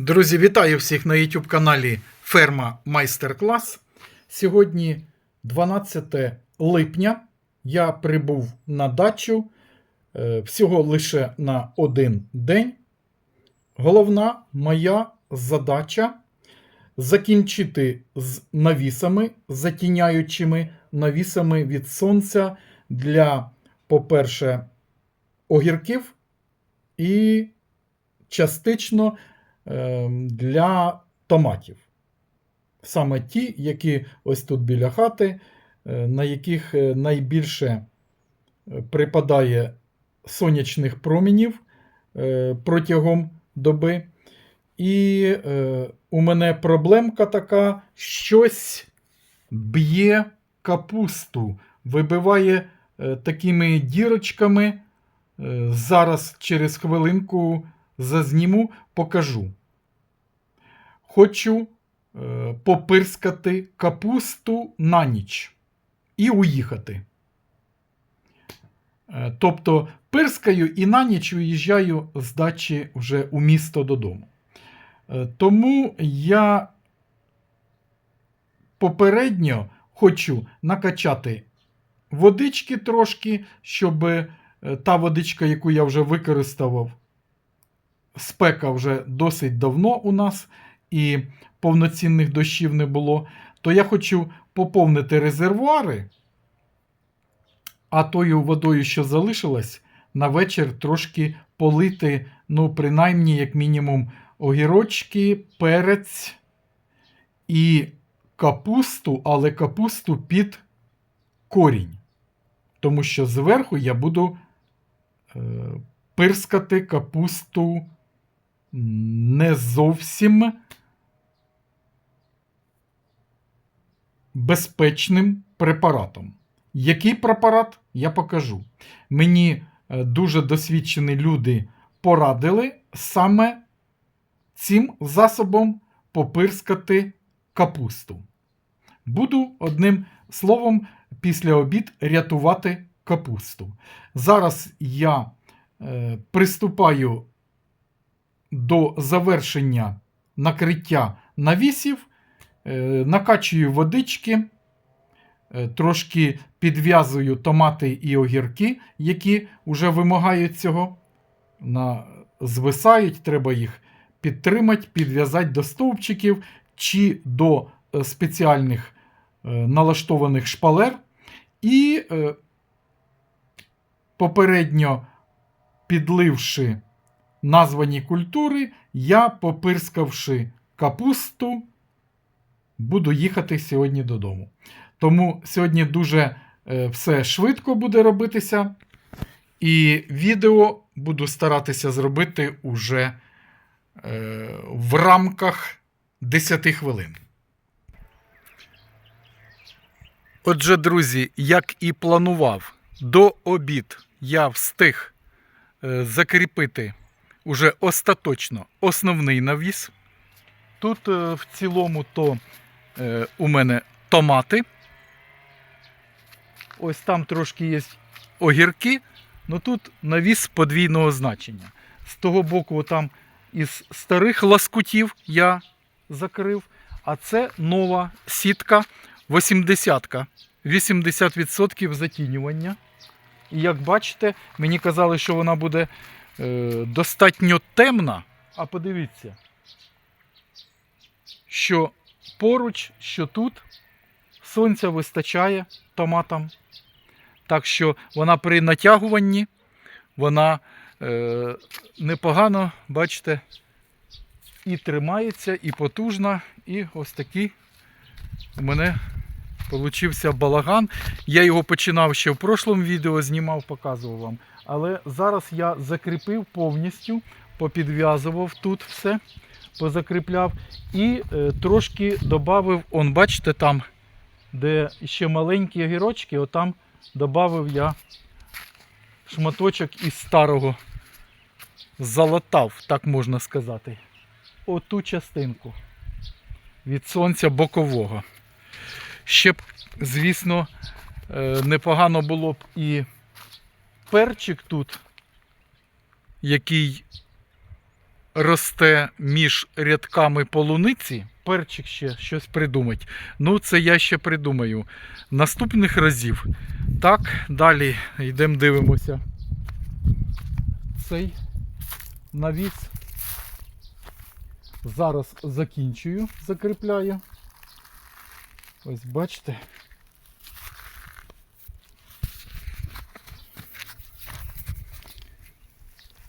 Друзі, вітаю всіх на YouTube каналі Ферма Майстер Клас. Сьогодні 12 липня. Я прибув на дачу е, всього лише на один день. Головна моя задача закінчити з навісами, затіняючими навісами від сонця для, по-перше, огірків і частично для томатів. Саме ті, які ось тут біля хати, е, на яких е, найбільше е, припадає сонячних промінів протягом доби. І у мене проблемка така: щось б'є капусту, вибиває такими дірочками. Зараз через хвилинку зазніму, покажу. Хочу е, попирскати капусту на ніч і уїхати. Е, тобто пирскаю і на ніч уїжджаю з дачі вже у місто додому. Е, тому я попередньо хочу накачати водички трошки, щоб е, та водичка, яку я вже використовував, спека вже досить давно у нас, і повноцінних дощів не було, то я хочу поповнити резервуари, а тою водою, що залишилась, на вечір трошки полити, ну, принаймні, як мінімум, огірочки, перець і капусту, але капусту під корінь. Тому що зверху я буду е, пирскати капусту не зовсім безпечним препаратом. Який препарат, я покажу. Мені е, дуже досвідчені люди порадили саме цим засобом попирскати капусту. Буду одним словом після обід рятувати капусту. Зараз я е, приступаю до завершення накриття навісів, накачую водички, е, трошки підв'язую томати і огірки, які вже вимагають цього. На, звисають, треба їх підтримати, підв'язати до стовпчиків чи до е, спеціальних е, налаштованих шпалер. І е, попередньо підливши названі культури, я, попирскавши капусту, буду їхати сьогодні додому. Тому сьогодні дуже е, все швидко буде робитися. І відео буду старатися зробити уже е, в рамках 10 хвилин. Отже, друзі, як і планував, до обід я встиг е, закріпити уже остаточно основний навіс. Тут в цілому то у мене томати. Ось там трошки є огірки, але тут навіс подвійного значення. З того боку, там із старих ласкутів я закрив, а це нова сітка 80-ка. 80% затінювання. І як бачите, мені казали, що вона буде е, достатньо темна. А подивіться, що поруч, що тут сонця вистачає томатам. Так що вона при натягуванні, вона е, непогано, бачите, і тримається, і потужна, і ось такий у мене Получився балаган. Я його починав ще в прошлому відео, знімав, показував вам. Але зараз я закріпив повністю, попідв'язував тут все, позакріпляв і е, трошки додав, он, бачите, там, де ще маленькі огірочки, отам додав я шматочок із старого. Залатав, так можна сказати. Оту частинку від сонця бокового. Ще б, звісно, е, непогано було б і перчик тут, який росте між рядками полуниці, перчик ще щось придумать. Ну, це я ще придумаю. Наступних разів. Так, далі йдемо дивимося. Цей навіс. Зараз закінчую, закріпляю. Ось бачите.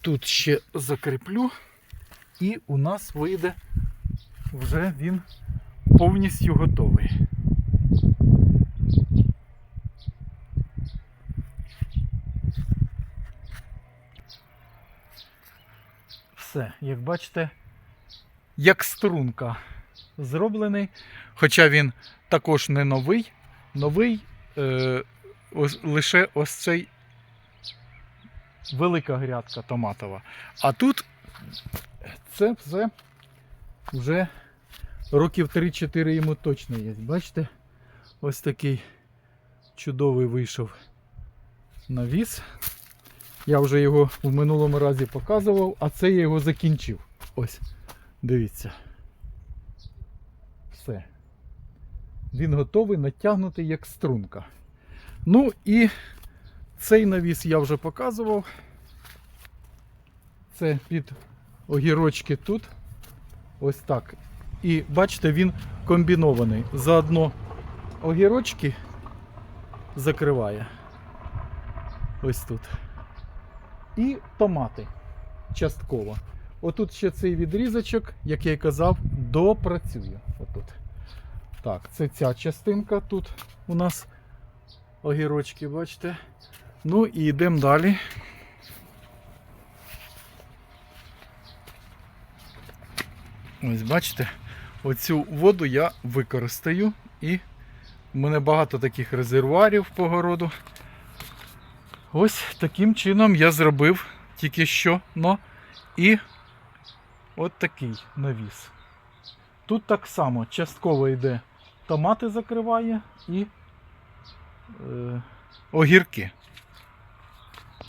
Тут ще закріплю, і у нас вийде вже він повністю готовий. Все, як бачите, як струнка зроблений. Хоча він також не новий. Новий е, ось, лише ось цей велика грядка томатова. А тут це все вже років 3-4 йому точно є. Бачите? Ось такий чудовий вийшов навіс. Я вже його в минулому разі показував, а це я його закінчив. Ось, дивіться. Все. Він готовий натягнутий як струнка. Ну і цей навіс я вже показував. Це під огірочки тут. Ось так. І бачите, він комбінований. Заодно огірочки закриває. Ось тут. І томати частково. Отут ще цей відрізочок, як я й казав, допрацює. Отут. Так, це ця частинка тут у нас огірочки, бачите. Ну і йдемо далі. Ось бачите, оцю воду я використаю і в мене багато таких резервуарів по городу. Ось таким чином я зробив тільки що, но і от такий навіс. Тут так само частково йде томати закриває і е, огірки.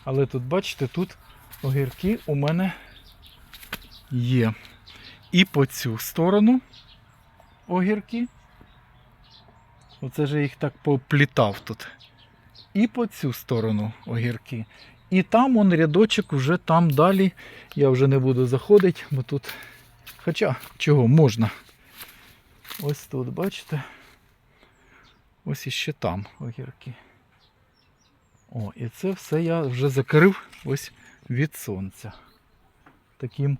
Але тут, бачите, тут огірки у мене є. І по цю сторону огірки. Оце ж їх так поплітав тут. І по цю сторону огірки. І там он рядочок вже там далі. Я вже не буду заходити, бо тут. Хоча чого можна. Ось тут, бачите? Ось іще там огірки. О, і це все я вже закрив ось від сонця. Таким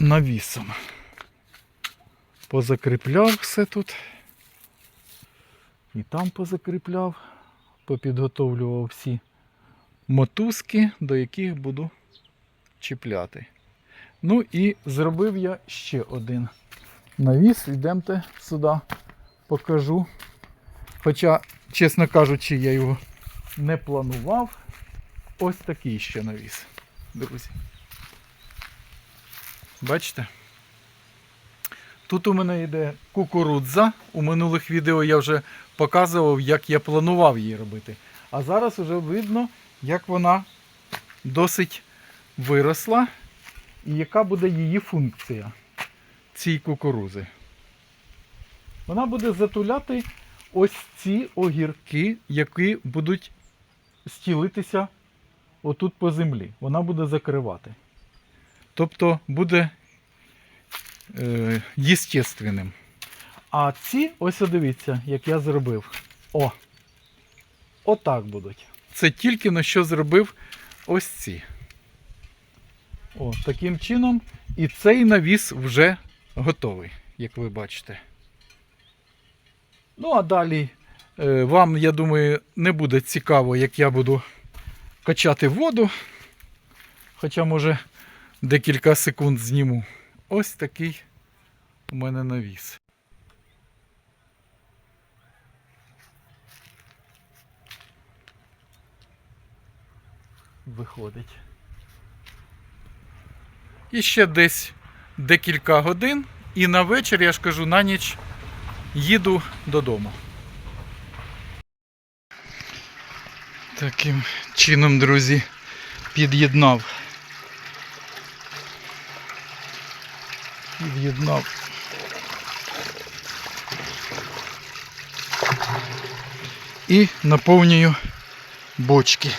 навісом. Позакріпляв все тут. І там позакріпляв, попідготовлював всі мотузки, до яких буду чіпляти. Ну і зробив я ще один навіс. Йдемте сюди, покажу. Хоча, чесно кажучи, я його не планував. Ось такий ще навіс, друзі. Бачите? Тут у мене йде кукурудза. У минулих відео я вже показував, як я планував її робити. А зараз вже видно, як вона досить виросла і яка буде її функція цієї кукурузи. Вона буде затуляти ось ці огірки, які будуть стілитися отут по землі. Вона буде закривати. Тобто буде е, єстественним. А ці, ось дивіться, як я зробив. О! Отак будуть. Це тільки на що зробив ось ці. О, таким чином. І цей навіс вже готовий, як ви бачите. Ну, а далі е, вам, я думаю, не буде цікаво, як я буду качати воду. Хоча, може, декілька секунд зніму. Ось такий у мене навіс. Виходить. І ще десь декілька годин. І на вечір, я ж кажу, на ніч їду додому. Таким чином, друзі, під'єднав. Під'єднав. І наповнюю бочки.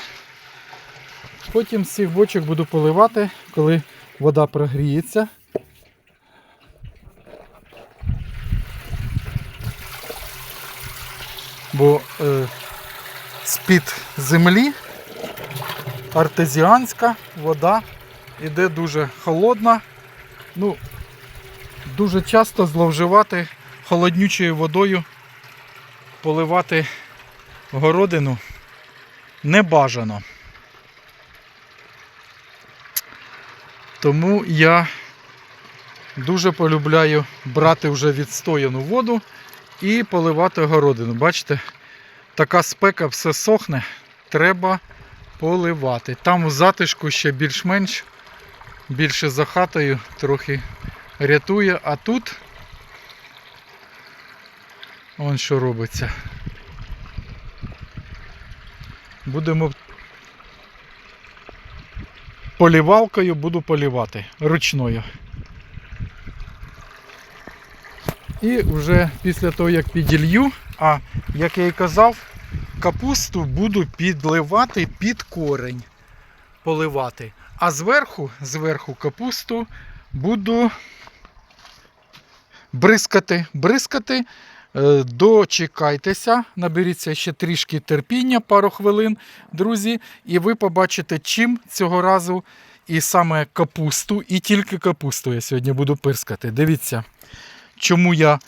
Потім з цих бочок буду поливати, коли вода прогріється. Бо е, з-під землі артезіанська вода іде дуже холодна. Ну, дуже часто зловживати холоднючою водою, поливати городину не бажано. Тому я дуже полюбляю брати вже відстояну воду і поливати городину. Бачите, така спека все сохне, треба поливати. Там у затишку ще більш-менш, більше за хатою трохи рятує, а тут он що робиться. Будемо полівалкою буду полівати ручною. І вже після того, як піділью, а як я і казав, капусту буду підливати під корень. Поливати. А зверху, зверху капусту буду бризкати. Бризкати. Е, Дочекайтеся, наберіться ще трішки терпіння, пару хвилин, друзі, і ви побачите, чим цього разу і саме капусту, і тільки капусту я сьогодні буду пирскати. Дивіться, чому я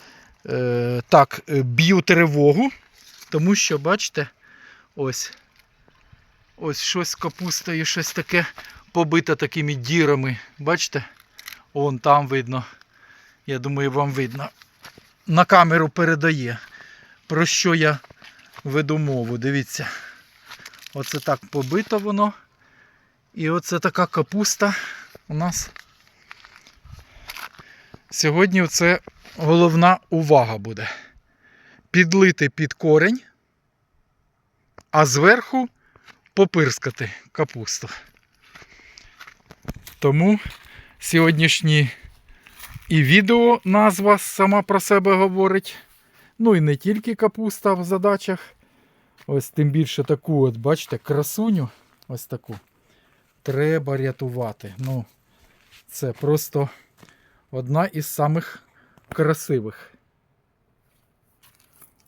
е, так е, б'ю тривогу, тому що, бачите, ось ось щось з капустою, щось таке побите такими дірами. Бачите? Вон там видно. Я думаю, вам видно на камеру передає, про що я веду мову. Дивіться. Оце так побито воно. І оце така капуста у нас. Сьогодні це головна увага буде. Підлити під корень, а зверху попирскати капусту. Тому сьогоднішній і відео назва сама про себе говорить. Ну і не тільки капуста в задачах. Ось тим більше таку, от, бачите, красуню. Ось таку. Треба рятувати. Ну, це просто одна із самих красивих.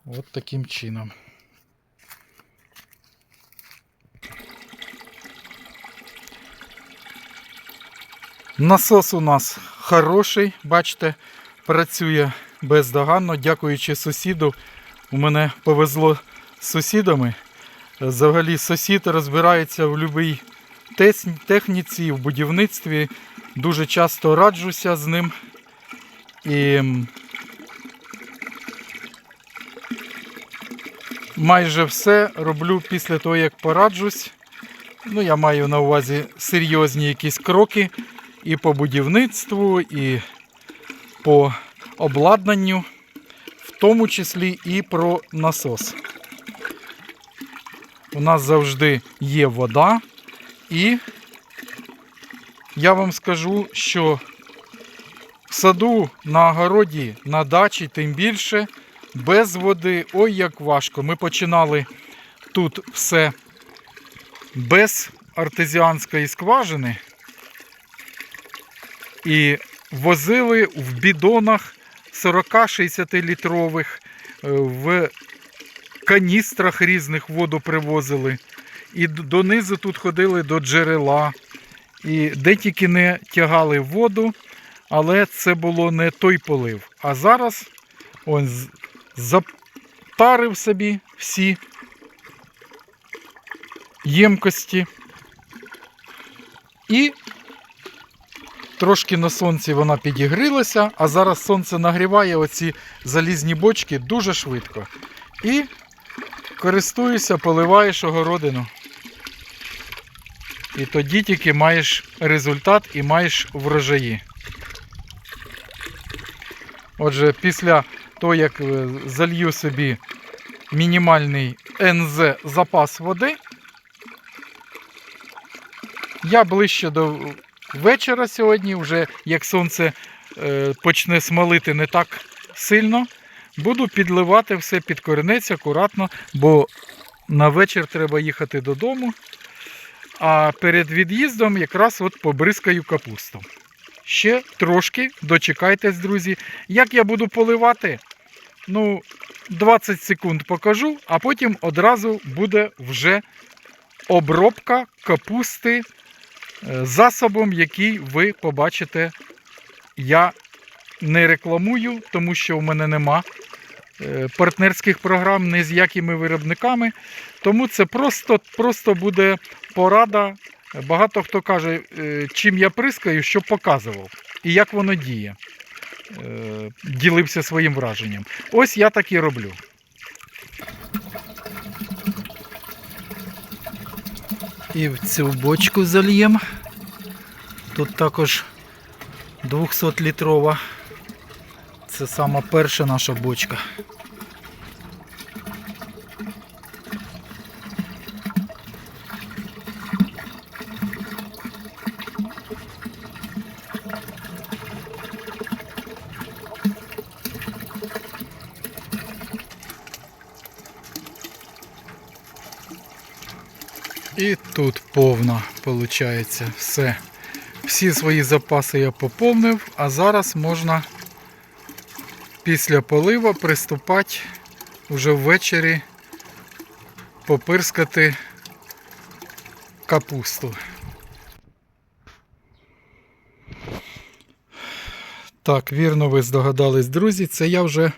От таким чином. Насос у нас хороший, бачите, працює бездоганно. Дякуючи сусіду. У мене повезло з сусідами. Взагалі сусід розбирається в будь-якій техніці, в будівництві. Дуже часто раджуся з ним. І майже все роблю після того, як пораджусь. Ну, я маю на увазі серйозні якісь кроки і по будівництву, і по обладнанню, в тому числі і про насос. У нас завжди є вода, і я вам скажу, що в саду, на огороді, на дачі, тим більше, без води, ой як важко. Ми починали тут все без артезіанської скважини і возили в бідонах 40-60 літрових, е, в каністрах різних воду привозили. І донизу тут ходили до джерела. І де тільки не тягали воду, але це було не той полив. А зараз он затарив собі всі ємкості. І Трошки на сонці вона підігрілася, а зараз сонце нагріває оці залізні бочки дуже швидко. І користуюся, поливаєш огородину. І тоді тільки маєш результат і маєш врожаї. Отже, після того, як е, залью собі мінімальний НЗ запас води, Я ближче до вечора сьогодні, вже як сонце е, почне смолити не так сильно, буду підливати все під коренець акуратно, бо на вечір треба їхати додому. А перед від'їздом якраз от побризкаю капусту. Ще трошки дочекайтесь, друзі. Як я буду поливати? Ну, 20 секунд покажу, а потім одразу буде вже обробка капусти засобом, який ви побачите. Я не рекламую, тому що в мене нема е, партнерських програм ні з якими виробниками. Тому це просто, просто буде порада. Багато хто каже, е, чим я прискаю, що показував і як воно діє. Е, Ділився своїм враженням. Ось я так і роблю. І в цю бочку зальємо. Тут також 200-літрова. Це сама перша наша бочка. І тут повно виходить все. Всі свої запаси я поповнив, а зараз можна після полива приступати вже ввечері попирскати капусту. Так, вірно, ви здогадались, друзі, це я вже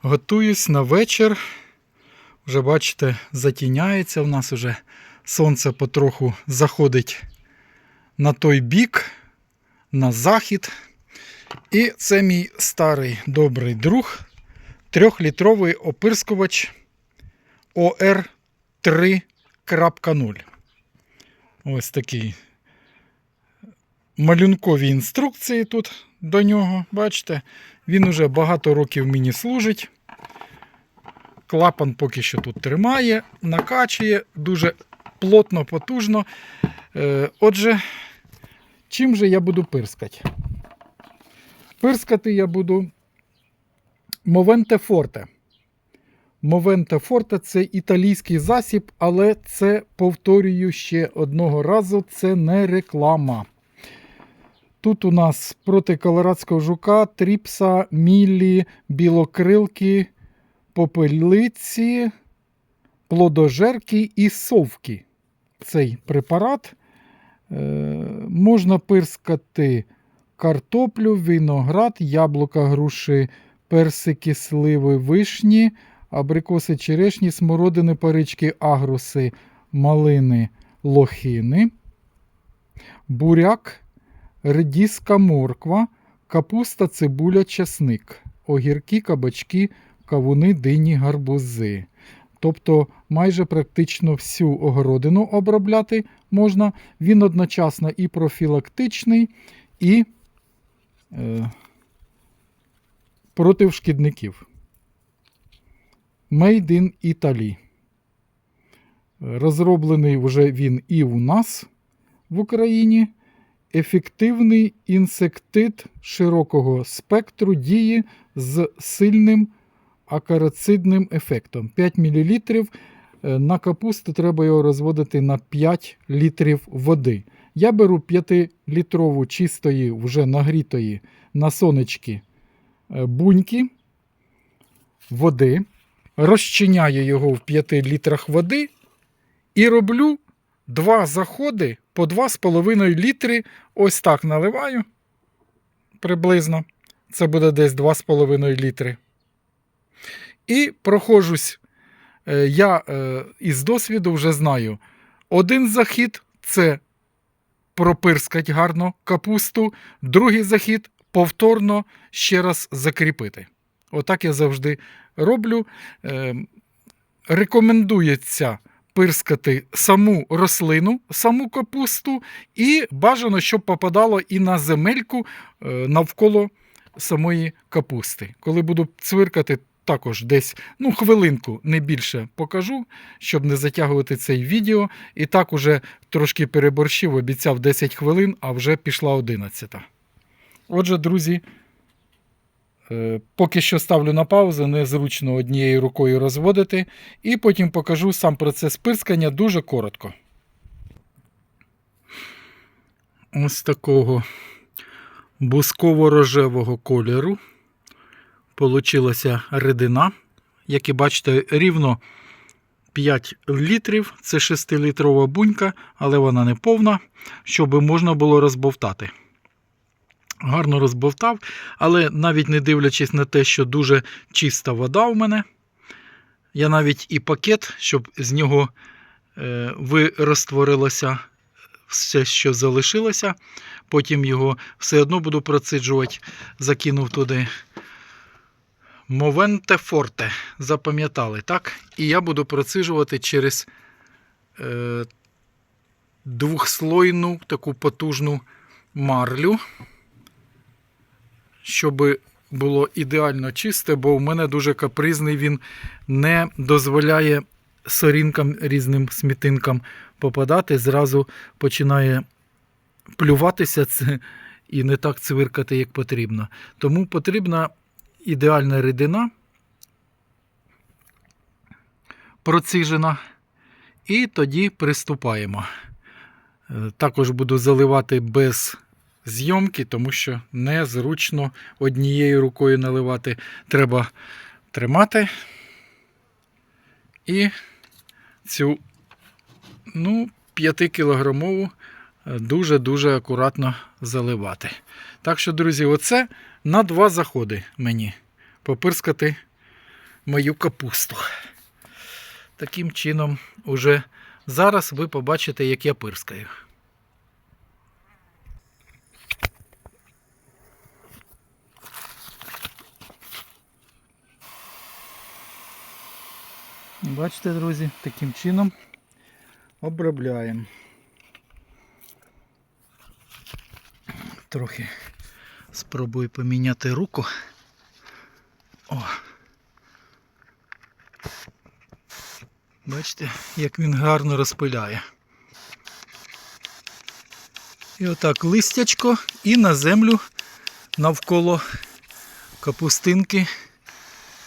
готуюсь на вечір. Вже бачите, затіняється в нас вже сонце потроху заходить на той бік, на захід. І це мій старий добрий друг, трьохлітровий опирскувач ОР 3.0. Ось такий малюнкові інструкції тут до нього. Бачите, він уже багато років мені служить. Клапан поки що тут тримає, накачує дуже плотно, потужно. Е, Отже, чим же я буду пирскати? Пирскати я буду Movente Forte. Movente Forte це італійський засіб, але це, повторюю ще одного разу, це не реклама. Тут у нас проти колорадського жука, тріпса, міллі, білокрилки, попелиці, плодожерки і совки. Цей препарат е, можна пирскати картоплю, виноград, яблука, груші, персики, сливи, вишні, абрикоси, черешні, смородини, парички, агруси, малини, лохини, буряк, редіска, морква, капуста, цибуля, часник, огірки, кабачки, кавуни, дині, гарбузи. Тобто майже практично всю огородину обробляти можна. Він одночасно і профілактичний, і е, проти шкідників. Made in Italy. Розроблений вже він і у нас в Україні. Ефективний інсектид широкого спектру дії з сильним акарицидним ефектом. 5 мл. На капусту треба його розводити на 5 літрів води. Я беру 5-літрову чистої, вже нагрітої на сонечки е, буньки води, розчиняю його в 5 літрах води і роблю два заходи по 2,5 літри. Ось так наливаю приблизно. Це буде десь 2,5 літри. І проходжусь, е, я е, із досвіду вже знаю. Один захід це пропирскать гарно капусту, другий захід повторно ще раз закріпити. Отак я завжди роблю. Е, Рекомендується пирскати саму рослину, саму капусту, і бажано, щоб попадало і на земельку навколо самої капусти. Коли буду цвиркати також десь ну, хвилинку, не більше покажу, щоб не затягувати цей відео. І так уже трошки переборщив, обіцяв 10 хвилин, а вже пішла 11. Отже, друзі, е, поки що ставлю на паузу, незручно однією рукою розводити, і потім покажу сам процес пирскання дуже коротко. Ось такого бусково-рожевого кольору получилася рідина. Як і бачите, рівно 5 літрів. Це 6-літрова бунька, але вона не повна, щоб можна було розбовтати. Гарно розбовтав, але навіть не дивлячись на те, що дуже чиста вода у мене, я навіть і пакет, щоб з нього е, вирозтворилося все, що залишилося. Потім його все одно буду проциджувати, закинув туди. Мовенте форте. Запам'ятали, так? І я буду проциджувати через е, двохслойну таку потужну марлю, щоб було ідеально чисте, бо у мене дуже капризний, він не дозволяє сорінкам різним смітинкам попадати, зразу починає плюватися це і не так цвиркати, як потрібно. Тому потрібна ідеальна рідина, процижена, і тоді приступаємо. Е, Також буду заливати без зйомки, тому що незручно однією рукою наливати. Треба тримати і цю ну, 5-кілограмову дуже-дуже акуратно заливати. Так що, друзі, оце на два заходи мені попирскати мою капусту. Таким чином, уже зараз ви побачите, як я пирскаю. Бачите, друзі, таким чином обробляємо. Трохи спробую поміняти руку. О. Бачите, як він гарно розпиляє. І отак листячко і на землю навколо капустинки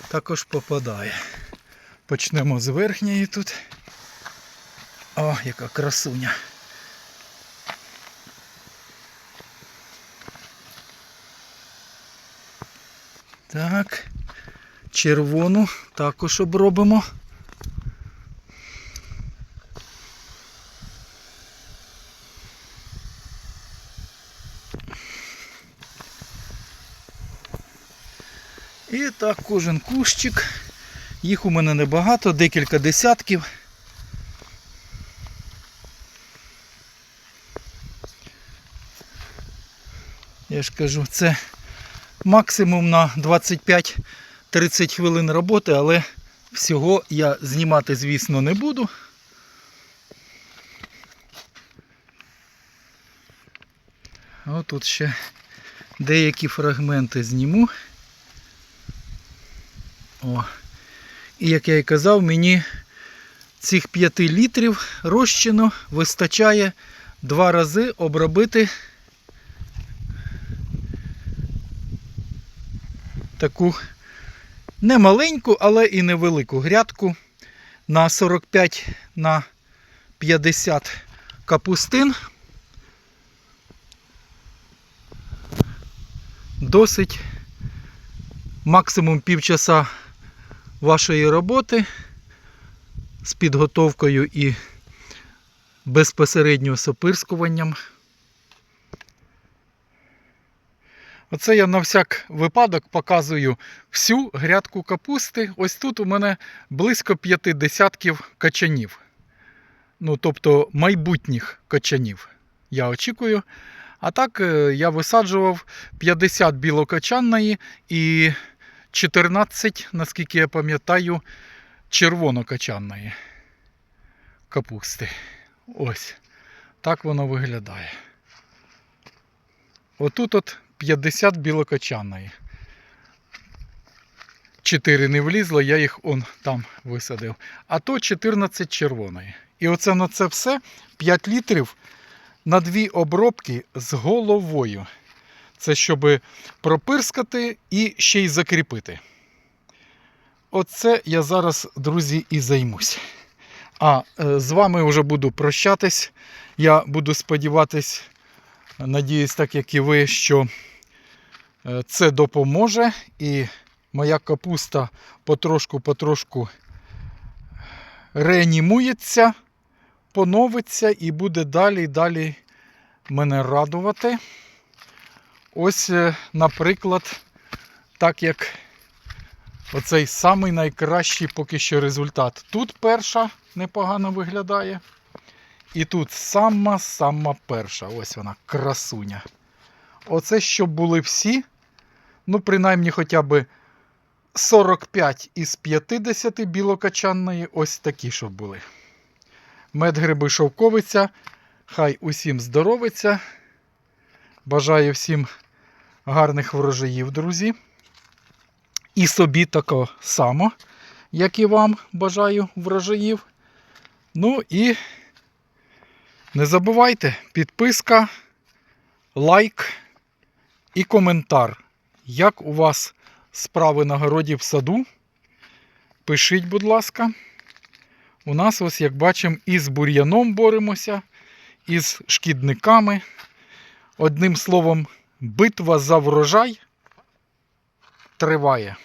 також попадає. Почнемо з верхньої тут. О, яка красуня. Так, червону також обробимо. І так кожен кущик. Їх у мене небагато, декілька десятків. Я ж кажу, це максимум на 25-30 хвилин роботи, але всього я знімати, звісно, не буду. О, тут ще деякі фрагменти зніму. О. І як я і казав, мені цих 5 літрів розчину вистачає два рази обробити таку не маленьку, але і невелику грядку на 45 на 50 капустин. Досить максимум півчаса вашої роботи з підготовкою і безпосередньо сопирскуванням. Оце я на всяк випадок показую всю грядку капусти. Ось тут у мене близько п'яти десятків качанів. Ну, тобто майбутніх качанів. Я очікую. А так е, я висаджував 50 білокачанної і 14, наскільки я пам'ятаю, червонокачанної капусти. Ось. Так воно виглядає. Отут от 50 білокачанної. 4 не влізло, я їх он там висадив. А то 14 червоної. І оце на це все 5 літрів на дві обробки з головою. Це щоб пропирскати і ще й закріпити. Оце я зараз, друзі, і займусь. А е, з вами вже буду прощатись. Я буду сподіватись, надіюсь, так як і ви, що це допоможе. І моя капуста потрошку-потрошку реанімується, поновиться і буде далі і далі мене радувати. Ось, е, наприклад, так як оцей самий найкращий поки що результат. Тут перша непогано виглядає. І тут сама-сама перша. Ось вона, красуня. Оце щоб були всі. Ну, принаймні, хоча б 45 із 50 білокачанної, ось такі, щоб були. Медгриби шовковиця. Хай усім здоровиться. Бажаю всім гарних врожаїв, друзі. І собі тако само, як і вам бажаю врожаїв. Ну і не забувайте, підписка, лайк і коментар. Як у вас справи на городі в саду? Пишіть, будь ласка. У нас, ось, як бачимо, і з бур'яном боремося, і з шкідниками. Одним словом, битва за врожай триває.